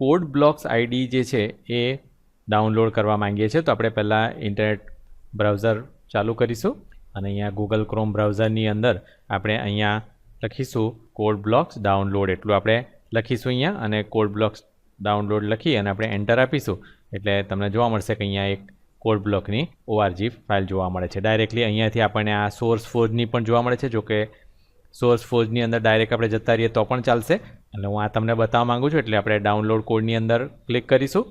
Code blocks ID જે છે એ ડાઉનલોડ કરવા માંગીએ છીએ. તો આપણે પહેલાં ઇન્ટરનેટ બ્રાઉઝર ચાલુ કરીશું અને અહીંયા ગૂગલ ક્રોમ બ્રાઉઝરની અંદર આપણે અહીંયા લખીશું કોડ બ્લોક્સ ડાઉનલોડ એટલું આપણે લખીશું અહીંયા અને કોડ બ્લોક્સ ડાઉનલોડ લખી અને આપણે એન્ટર આપીશું. એટલે તમને જોવા મળશે કે અહીંયા એક કોડ બ્લોકની ઓઆરજી ફાઇલ જોવા મળે છે. ડાયરેક્ટલી અહીંયાથી આપણને આ સોર્સ ફોજની પણ જોવા મળે છે. જો કે સોર્સ ફોજની અંદર ડાયરેક્ટ આપણે જતા રહીએ તો પણ ચાલશે. એટલે હું આ તમને બતાવવા માગું છું એટલે આપણે ડાઉનલોડ કોડની અંદર ક્લિક કરીશું.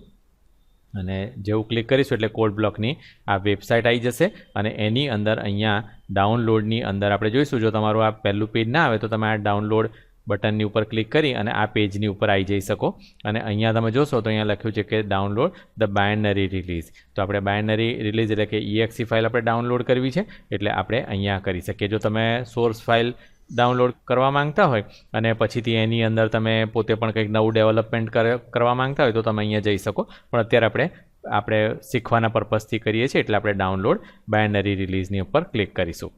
અને જેવું ક્લિક કરીશું એટલે કોડ બ્લોકની આ વેબસાઇટ આવી જશે. અને એની અંદર અહીંયા ડાઉનલોડની અંદર આપણે જોઈશું. જો તમારું આ પહેલું પેજ ના આવે તો તમે આ ડાઉનલોડ બટનની ઉપર ક્લિક કરી અને આ પેજની ઉપર આવી જઈ શકો. અને અહીંયા તમે જોશો તો અહીંયા લખ્યું છે કે ડાઉનલોડ ધ બાયનરી રિલીઝ તો આપણે બાયનરી રિલીઝ એટલે કે ઈએક્સી ફાઇલ આપણે ડાઉનલોડ કરવી છે. એટલે આપણે અહીંયા કરી શકીએ. જો તમે સોર્સ ફાઇલ ડાઉનલોડ કરવા માંગતા હોય અને પછીથી એની અંદર તમે પોતે પણ કંઈક નવું ડેવલપમેન્ટ કરવા માંગતા હોય તો તમે અહીંયા જઈ શકો. પણ અત્યારે આપણે આપણે શીખવાના પર્પઝથી કરીએ છીએ એટલે આપણે ડાઉનલોડ બાયનરી રિલીઝની ઉપર ક્લિક કરીશું.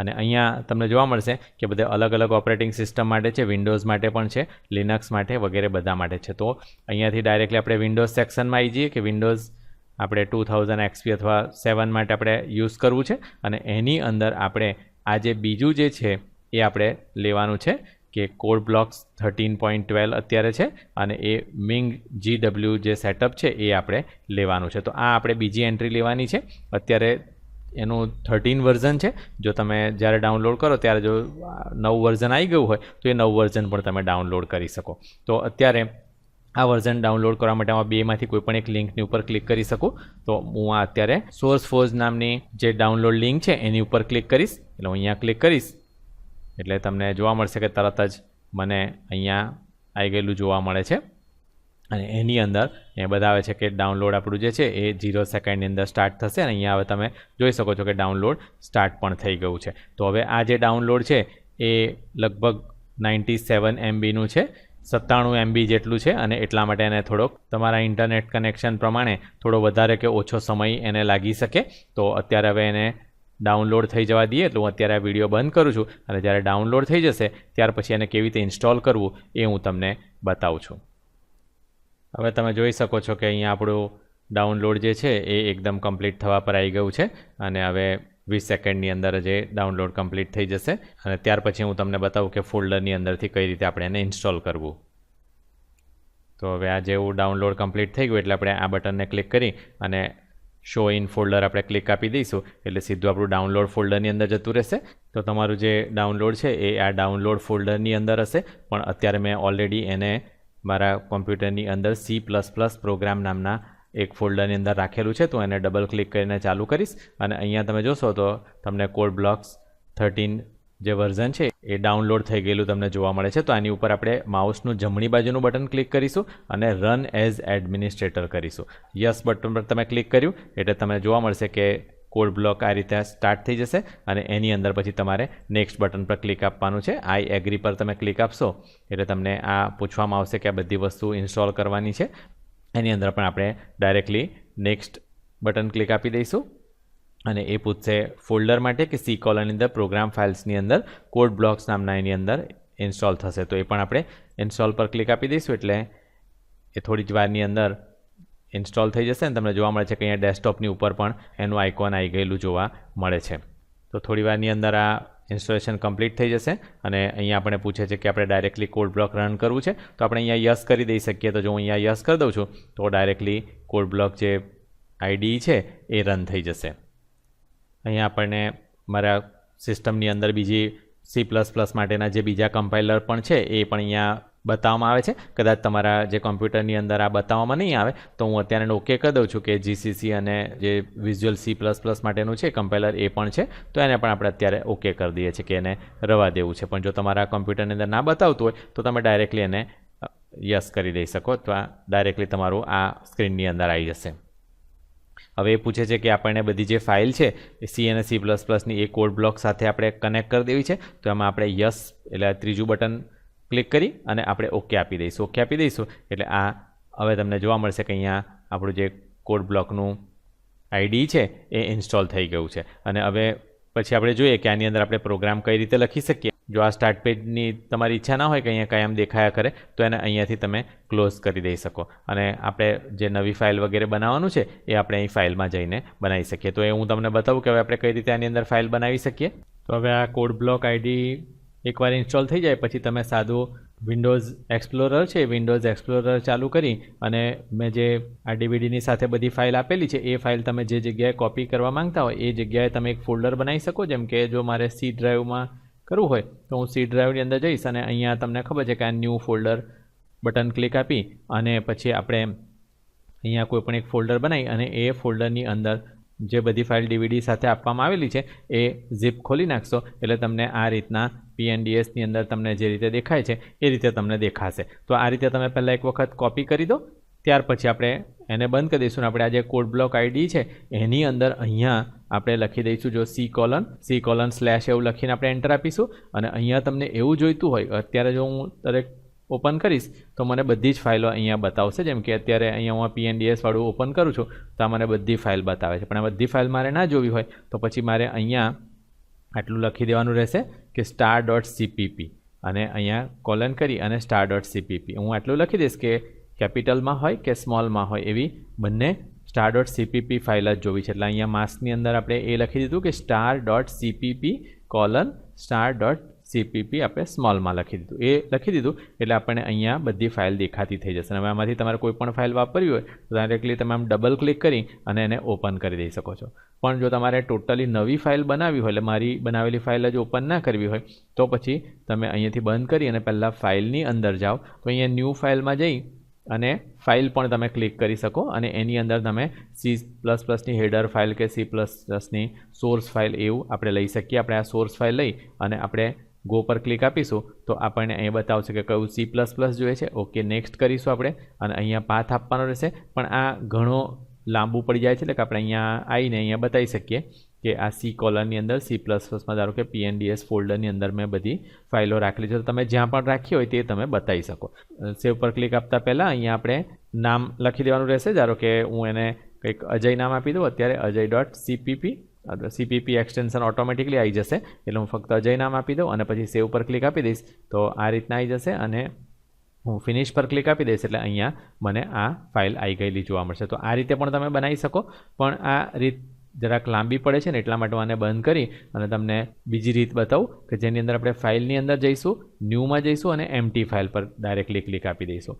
અને અહીંયા તમને જોવા મળશે કે બધે અલગ અલગ ઓપરેટિંગ સિસ્ટમ માટે છે વિન્ડોઝ માટે પણ છે લિનક્સ માટે વગેરે બધા માટે છે. તો અહીંયાથી ડાયરેક્ટલી આપણે વિન્ડોઝ સેક્શનમાં આવી જઈએ કે વિન્ડોઝ આપણે ટુ થાઉઝન્ડ એક્સપી અથવા સેવન માટે આપણે યુઝ કરવું છે અને એની અંદર આપણે આ જે બીજું જે છે એ આપણે લેવાનું છે કે code blocks thirteen point twelve અત્યારે છે અને એ મિંગ જી ડબલ્યુ જે સેટઅપ છે એ આપણે લેવાનું છે. તો આ આપણે બીજી એન્ટ્રી લેવાની છે. અત્યારે એનું થર્ટીન વર્ઝન છે. જો તમે જ્યારે ડાઉનલોડ કરો ત્યારે જો નવું વર્ઝન આવી ગયું હોય તો એ નવું વર્ઝન પણ તમે ડાઉનલોડ કરી શકો. તો અત્યારે આ વર્ઝન ડાઉનલોડ કરવા માટે આમાં બેમાંથી કોઈ પણ એક લિંકની ઉપર ક્લિક કરી શકું. તો હું આ અત્યારે સોર્સ ફોર્સ નામની જે ડાઉનલોડ લિંક છે, એની ઉપર ક્લિક કરીશ. એટલે હું અહીંયા ક્લિક કરીશ. એટલે તમને જોવા મળશે કે તરત જ મને અહીંયા આવી ગયેલું જોવા મળે છે. અને એની અંદર એ બતાવે છે કે ડાઉનલોડ આપણું જે છે, એ જીરો સેકન્ડની અંદર સ્ટાર્ટ થશે. અને અહીંયા હવે તમે જોઈ શકો છો કે ડાઉનલોડ સ્ટાર્ટ પણ થઈ ગયું છે. તો હવે આ જે ડાઉનલોડ છે, એ લગભગ નાઇન્ટી સેવન એમબીનું છે. સત્તાણું એમબી જેટલું છે અને એટલા માટે એને થોડોક તમારા ઇન્ટરનેટ કનેક્શન પ્રમાણે થોડો વધારે કે ઓછો સમય એને લાગી શકે. તો અત્યારે હવે એને ડાઉનલોડ થઈ જવા દઈએ એટલે હું અત્યારે આ વીડિયો બંધ કરું છું. અને જ્યારે ડાઉનલોડ થઈ જશે, ત્યાર પછી એને કેવી રીતે ઇન્સ્ટોલ કરવું એ હું તમને બતાવું છું. હવે તમે જોઈ શકો છો કે અહીંયા આપણું ડાઉનલોડ જે છે એ એકદમ કમ્પ્લીટ થવા પર આવી ગયું છે. અને હવે વીસ સેકન્ડની અંદર જ એ ડાઉનલોડ કમ્પ્લીટ થઈ જશે. અને ત્યાર પછી હું તમને બતાવું કે ફોલ્ડરની અંદરથી કઈ રીતે આપણે એને ઇન્સ્ટોલ કરવું. તો હવે આ જેવું ડાઉનલોડ કમ્પ્લીટ થઈ ગયું એટલે આપણે આ બટનને ક્લિક કરી અને શો ઇન ફોલ્ડર આપણે ક્લિક આપી દઈશું. એટલે સીધું આપણું ડાઉનલોડ ફોલ્ડરની અંદર જતું રહેશે. તો તમારું જે ડાઉનલોડ છે એ આ ડાઉનલોડ ફોલ્ડરની અંદર હશે. પણ અત્યારે મેં ઓલરેડી એને મારા કોમ્પ્યુટરની અંદર સી પ્લસ પ્લસ પ્રોગ્રામ નામના એક ફોલ્ડરની અંદર રાખેલું છે, તો એને ડબલ ક્લિક કરીને ચાલુ કરીશ. અને અહીંયા તમે જોશો તો તમને કોડ બ્લોક્સ થર્ટીન જે વર્ઝન છે, એ ડાઉનલોડ થઈ ગયેલું તમને જોવા મળે છે. તો આની ઉપર આપણે માઉસનું જમણી બાજુનું બટન ક્લિક કરીશું અને રન એઝ એડમિનિસ્ટ્રેટર કરીશું. યસ બટન પર તમે ક્લિક કર્યું, એટલે તમને જોવા મળશે કે કોડ બ્લોક આ રીતે સ્ટાર્ટ થઈ જશે અને એની અંદર પછી તમારે નેક્સ્ટ બટન પર ક્લિક આપવાનું છે. આઈ એગ્રી પર તમે ક્લિક આપશો, એટલે તમને આ પૂછવામાં આવશે કે આ બધી વસ્તુ ઇન્સ્ટોલ કરવાની છે. એની અંદર પણ આપણે ડાયરેક્ટલી નેક્સ્ટ બટન ક્લિક આપી દઈશું. અને એ પૂછશે ફોલ્ડર માટે કે સી કોલરની અંદર પ્રોગ્રામ ફાઇલ્સની અંદર કોડ બ્લોક્સ નામના એની અંદર ઇન્સ્ટોલ થશે. તો એ પણ આપણે ઇન્સ્ટોલ પર ક્લિક આપી દઈશું એટલે એ થોડી જ વારની અંદર ઇન્સ્ટોલ થઈ જશે અને તમને જોવા મળે છે કે અહીંયા ડેસ્કટોપની ઉપર પણ એનું આઇકોન આવી ગયેલું જોવા મળે છે. તો થોડી વારની અંદર આ ઇન્સ્ટોલેશન કમ્પ્લીટ થઈ જશે અને અહીંયા આપણે પૂછે છે કે આપણે ડાયરેક્ટલી કોડ બ્લોક રન કરવું છે તો આપણે અહીંયા યસ કરી દઈ શકીએ. તો જો હું અહીંયા યસ કરી દઉં છું, તો ડાયરેક્ટલી કોડ બ્લોક જે આઈડી છે એ રન થઈ જશે. અહીંયા આપણને મારા સિસ્ટમની અંદર બીજી સી પ્લસ પ્લસ માટેના જે બીજા કમ્પાઇલર પણ છે એ પણ અહીંયા બતાવવામાં આવે છે. કદાચ તમારા જે કોમ્પ્યુટરની અંદર આ બતાવવામાં નહીં આવે, તો હું અત્યારે ઓકે કરી દઉં છું કે જીસીસી અને જે વિઝ્યુઅલ સી પ્લસ પ્લસ માટેનું છે કમ્પેલર એ પણ છે, તો એને પણ આપણે અત્યારે ઓકે કરી દઈએ છીએ કે એને રવા દેવું છે. પણ જો તમારા કોમ્પ્યુટરની અંદર ના બતાવતું હોય, તો તમે ડાયરેક્ટલી એને યસ કરી દઈ શકો અથવા ડાયરેક્ટલી તમારું આ સ્ક્રીનની અંદર આવી જશે. હવે એ પૂછે છે કે આપણને બધી જે ફાઇલ છે, એ સી અને સી પ્લસ પ્લસની એ કોડ બ્લોક સાથે આપણે કનેક્ટ કરી દેવી છે, તો એમાં આપણે યસ એટલે ત્રીજું બટન ક્લિક કરી અને આપણે ઓકે આપી દઈશું. ઓકે આપી દઈશું એટલે આ હવે તમને જોવા મળશે કે અહીંયા આપણું જે કોડ બ્લોકનું આઈડી છે એ ઇન્સ્ટોલ થઈ ગયું છે. અને હવે પછી આપણે જોઈએ કે આની અંદર આપણે પ્રોગ્રામ કઈ રીતે લખી શકીએ. જો આ સ્ટાર્ટ પેજની તમારી ઈચ્છા ના હોય કે અહીંયા કાયમ દેખાયા કરે, તો એને અહીંયાથી તમે ક્લોઝ કરી દઈ શકો. અને આપણે જે નવી ફાઇલ વગેરે બનાવવાનું છે, એ આપણે અહીં ફાઇલમાં જઈને બનાવી શકીએ. તો એ હું તમને બતાવું કે હવે આપણે કઈ રીતે આની અંદર ફાઇલ બનાવી શકીએ. તો હવે આ કોડ બ્લોક આઈડી એકવાર ઇન્સ્ટોલ થઈ જાય, પછી તમે સાદું વિન્ડોઝ એક્સપ્લોરર છે વિન્ડોઝ એક્સપ્લોરર ચાલુ કરી અને મેં જે આ ડીવીડીની સાથે બધી ફાઇલ આપેલી છે, એ ફાઇલ તમે જે જગ્યાએ કોપી કરવા માંગતા હોય, એ જગ્યાએ તમે એક ફોલ્ડર બનાવી શકો. જેમ કે જો મારે સી ડ્રાઈવમાં કરવું હોય, તો હું સી ડ્રાઈવની અંદર જઈશ અને અહીંયા તમને ખબર છે કે આ ન્યૂ ફોલ્ડર બટન ક્લિક આપી અને પછી આપણે અહીંયા કોઈ પણ એક ફોલ્ડર બનાવી અને એ ફોલ્ડરની અંદર જે બધી ફાઇલ ડીવીડી સાથે આપવામાં આવેલી છે, એ ઝીપ ખોલી નાખશો એટલે તમને આ રીતના પીએનડીએસની અંદર તમને જે રીતે દેખાય છે, એ રીતે તમને દેખાશે. તો આ રીતે તમે પહેલાં એક વખત કોપી કરી દો, ત્યાર પછી આપણે એને બંધ કરી દઈશું આપણે આ જે કોડ બ્લોક આઈડી છે, એની અંદર અહીંયા આપણે લખી દઈશું જો C colon C colon slash એવું લખીને આપણે એન્ટર આપીશું અને અહીંયા તમને એવું જોઈતું હોય, અત્યારે જો હું દરેક ઓપન કરીશ, તો મને બધી જ ફાઇલો અહીંયા બતાવશે. જેમ કે અત્યારે અહીંયા હું પીએનડીએસ વાળું ઓપન કરું છું, તો આ મને બધી ફાઇલ બતાવે છે. પણ આ બધી ફાઇલ મારે ના જોવી હોય, તો પછી મારે અહીંયા આટલું લખી દેવાનું રહેશે કે સ્ટાર ડોટ સીપીપી અને અહીંયા કોલન કરી અને સ્ટાર ડોટ સીપીપી હું આટલું લખી દઈશ કે કેપિટલમાં હોય કે સ્મોલમાં હોય, એવી બંને સ્ટાર ડોટ સીપીપી ફાઇલ જ જોવી છે. એટલે અહીંયા માસ્કની અંદર આપણે એ લખી દીધું કે star dot CPP colon star dot CPP આપણે સ્મોલમાં લખી દીધું. એ લખી દીધું એટલે આપણને અહીંયા બધી ફાઇલ દેખાતી થઈ જશે. હવે આમાંથી તમારે કોઈ પણ ફાઇલ વાપરવી હોય, તો ડાયરેક્ટલી તમે આમ ડબલ ક્લિક કરી અને એને ઓપન કરી દઈ શકો છો. પણ જો તમારે ટોટલી નવી ફાઇલ બનાવવી હોય, એટલે મારી બનાવેલી ફાઇલ જ ઓપન ના કરવી હોય, તો પછી તમે અહીંયાથી બંધ કરી અને પહેલાં ફાઇલની અંદર જાઓ. તો અહીંયા ન્યૂ ફાઇલમાં જઈ અને ફાઇલ પણ તમે ક્લિક કરી શકો અને એની અંદર તમે સી પ્લસ પ્લસની હેડર ફાઇલ કે સી પ્લસ પ્લસની સોર્સ ફાઇલ એવું આપણે લઈ શકીએ. આપણે આ સોર્સ ફાઇલ લઈ અને આપણે ગો પર ક્લિક આપીશું, તો આપણને અહીંયા બતાવશે કે કયું સી પ્લસ પ્લસ જોઈએ છે. ઓકે નેક્સ્ટ કરીશું આપણે, અને અહીંયા પાથ આપવાનો રહેશે. પણ આ ઘણો લાંબુ પડી જાય છે, એટલે કે આપણે અહીંયા આવીને અહીંયા બતાવી શકીએ કે આ સી કોલરની અંદર સી પ્લસ પ્લસમાં ધારો કે પીએનડીએસ ફોલ્ડરની અંદર મેં બધી ફાઇલો રાખેલી છે. તો તમે જ્યાં પણ રાખી હોય તે તમે બતાવી શકો. સેવ પર ક્લિક આપતા પહેલાં અહીંયા આપણે નામ લખી દેવાનું રહેશે. ધારો કે હું એને કંઈક અજય નામ આપી દઉં, અત્યારે Ajay dot CPP CPP extension automatically આવી જશે. એટલે હું ફક્ત અજય નામ આપી દઉં અને પછી સેવ પર ક્લિક આપી દઈશ. તો આ રીતના આવી જશે અને હું ફિનિશ પર ક્લિક આપી દઈશ એટલે અહીંયા મને આ ફાઇલ આવી ગયેલી જોવા મળશે. તો આ રીતે પણ તમે બનાવી શકો. પણ આ રીત જરાક લાંબી પડે છે ને એટલા માટે હું આને બંધ કરી અને તમને બીજી રીત બતાવું કે જેની અંદર આપણે ફાઇલની અંદર જઈશું ન્યૂમાં જઈશું અને એમટી ફાઇલ પર ડાયરેક્ટલી ક્લિક આપી દઈશું.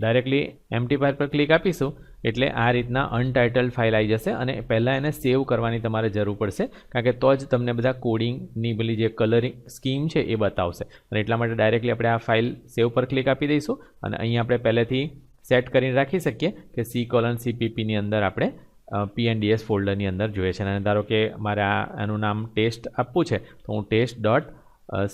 ડાયરેક્ટલી એમટી ફાઇલ પર ક્લિક આપીશું, એટલે આ રીતના અનટાઇટલ ફાઇલ આવી જશે અને પહેલાં એને સેવ કરવાની તમારે જરૂર પડશે, કારણ કે તો જ તમને બધા કોડિંગની પેલી જે કલરિંગ સ્કીમ છે એ બતાવશે. અને એટલા માટે ડાયરેક્ટલી આપણે આ ફાઇલ સેવ પર ક્લિક આપી દઈશું અને અહીંયા આપણે પહેલેથી સેટ કરીને રાખી શકીએ કે સી કોલન સીપીપીની અંદર આપણે પીએનડીએસ ફોલ્ડરની અંદર જોઈએ છે. અને ધારો કે મારે આ, એનું નામ ટેસ્ટ આપવું છે, તો હું ટેસ્ટ ડોટ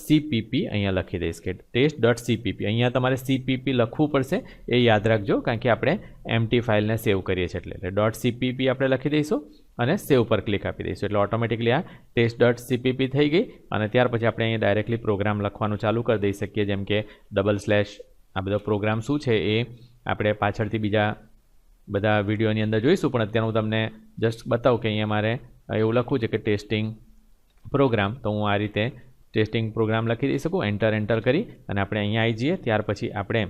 સીપીપી અહીંયા લખી દઈશ કે ટેસ્ટ ડોટ સીપીપી અહીંયા તમારે સીપીપી લખવું પડશે, એ યાદ રાખજો, કારણ કે આપણે એમટી ફાઇલને સેવ કરીએ છીએ એટલે. એટલે. ડોટ સીપીપી આપણે લખી દઈશું અને સેવ પર ક્લિક આપી દઈશું. એટલે ઓટોમેટિકલી આ ટેસ્ટ ડોટ સીપીપી થઈ ગઈ અને ત્યાર પછી આપણે અહીંયા ડાયરેક્ટલી પ્રોગ્રામ લખવાનું ચાલુ કરી દઈ શકીએ, જેમ કે ડબલ સ્લેશ આ બધો પ્રોગ્રામ શું છે એ આપણે પાછળથી બીજા બધા વિડીયોની અંદર જોઈશું. પણ અત્યારે હું તમને જસ્ટ બતાવું કે અહીંયા મારે એવું લખવું છે કે ટેસ્ટિંગ પ્રોગ્રામ તો હું આ રીતે ટેસ્ટિંગ પ્રોગ્રામ લખી દઈ શકું એન્ટર એન્ટર કરી અને આપણે અહીંયા આવી જઈએ. ત્યાર પછી આપણે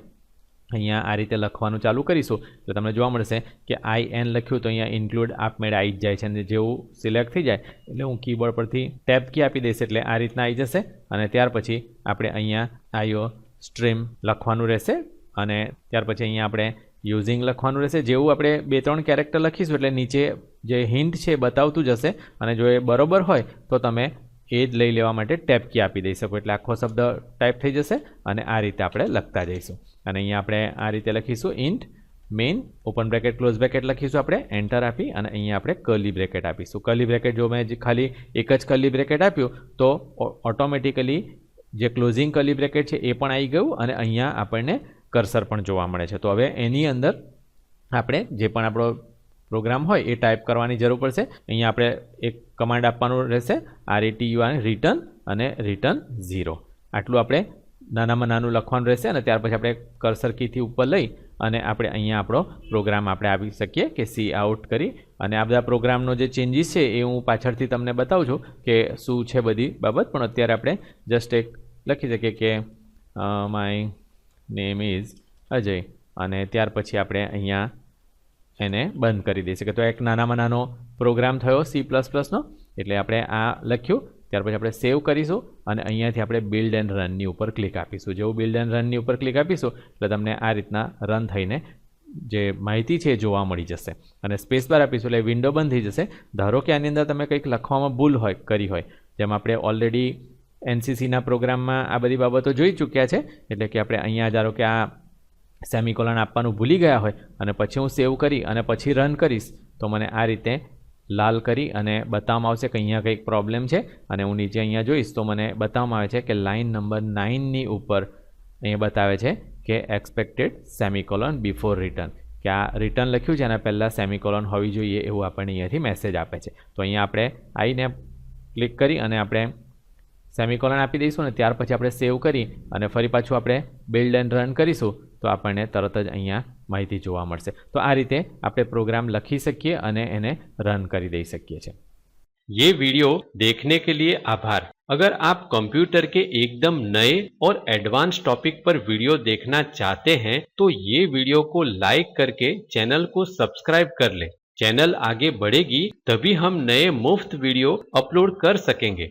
અહીંયા આ રીતે લખવાનું ચાલુ કરીશું. તો તમને જોવા મળશે કે આઈ એન લખ્યું તો અહીંયા ઇન્ક્લુડ આપમેળે આવી જ જાય છે. અને જેવું સિલેક્ટ થઈ જાય એટલે હું કીબોર્ડ પરથી ટેપ કી આપી દઈશ એટલે આ રીતના આવી જશે. અને ત્યાર પછી આપણે અહીંયા આઈઓ સ્ટ્રીમ લખવાનું રહેશે. અને ત્યાર પછી અહીંયા આપણે યુઝિંગ લખવાનું રહેશે. જેવું આપણે બે, ત્રણ કેરેક્ટર લખીશું એટલે નીચે જે હિન્ટ છે બતાવતું જશે અને જો એ બરોબર હોય તો તમે એ જ લઈ લેવા માટે ટેપ કી આપી દઈ શકો એટલે આખો શબ્દ ટાઈપ થઈ જશે અને આ રીતે આપણે લખતા જઈશું. અને અહીંયા આપણે આ રીતે લખીશું int main open bracket close bracket લખીશું આપણે એન્ટર આપી અને અહીંયા આપણે કરલી બ્રેકેટ આપીશું. કરલી બ્રેકેટ જો મેં ખાલી એક જ કરલી બ્રેકેટ આપ્યું, તો ઓટોમેટિકલી જે ક્લોઝિંગ કરલી બ્રેકેટ છે એ પણ આવી ગયું અને અહીંયા આપણને કર્સર પણ જોવા મળે છે. તો હવે એની અંદર આપણે જે પણ આપણો પ્રોગ્રામ હોય એ ટાઈપ કરવાની જરૂર પડશે. અહીંયા આપણે એક કમાન્ડ આપવાનું રહેશે. R E T U R return અને રિટર્ન ઝીરો આટલું આપણે નાનામાં નાનું લખવાનું રહેશે અને ત્યાર પછી આપણે કર્સર કીથી ઉપર લઈ અને આપણે અહીંયા આપણો પ્રોગ્રામ આપણે આવી શકીએ કે સી આઉટ કરી. અને આ બધા પ્રોગ્રામનો જે ચેન્જીસ છે એ હું પાછળથી તમને બતાવું છું કે શું છે બધી બાબત. પણ અત્યારે આપણે જસ્ટ એક લખી શકીએ કે માય નેમ ઇઝ અજય. અને ત્યાર પછી આપણે અહીંયા એને બંધ કરી દઈશું કે તો એક નાનામાં નાનો પ્રોગ્રામ થયો સી પ્લસ પ્લસનો એટલે આપણે આ લખ્યું. ત્યાર પછી આપણે સેવ કરીશું અને અહીંયાથી આપણે બિલ્ડ એન્ડ રનની ઉપર ક્લિક આપીશું. જેવું બિલ્ડ એન્ડ રનની ઉપર ક્લિક આપીશું, એટલે તમને આ રીતના રન થઈને જે માહિતી છે જોવા મળી જશે. અને સ્પેસ બાર આપીશું એટલે વિન્ડો બંધ થઈ જશે. ધારો કે આની અંદર તમે કંઈક લખવામાં ભૂલ હોય, કરી હોય, જેમ આપણે ઓલરેડી એનસીસીના પ્રોગ્રામમાં આ બધી બાબતો જોઈ ચૂક્યા છે, એટલે કે આપણે અહીંયા ધારો કે આ સેમિકોલન આપવાનું ભૂલી ગયા હોય અને પછી હું સેવ કરી અને પછી રન કરીશ, તો મને આ રીતે લાલ કરી અને બતાવવામાં આવશે કે અહીંયા કંઈક પ્રોબ્લેમ છે અને હું નીચે અહીંયા જોઈશ, તો મને બતાવવામાં આવે છે કે લાઇન નંબર નાઇનની ઉપર અહીંયા બતાવે છે કે એક્સપેક્ટેડ સેમિકોલન બિફોર રિટર્ન કે આ રિટર્ન લખ્યું છે એના પહેલાં સેમિકોલન હોવી જોઈએ એવું આપણને અહીંયાથી મેસેજ આપે છે. તો અહીંયા આપણે આવીને ક્લિક કરી અને આપણે સેમિકોલન આપી દઈશું અને ત્યાર પછી આપણે સેવ કરી અને ફરી પાછું આપણે બિલ્ડ એન્ડ રન કરીશું તો આપણને તરત જ અહીંયા માહિતી જોવા મળશે તો આ રીતે આપણે પ્રોગ્રામ લખી શકીએ અને એને રન કરી દઈ શકીએ છીએ ये वीडियो देखने के लिए आभार अगर आप कंप्यूटर के एकदम नए और एडवांस टॉपिक पर वीडियो देखना चाहते हैं तो ये वीडियो को लाइक करके चैनल को सब्सक्राइब कर लें चैनल आगे बढ़ेगी तभी हम नए मुफ्त वीडियो अपलोड कर सकेंगे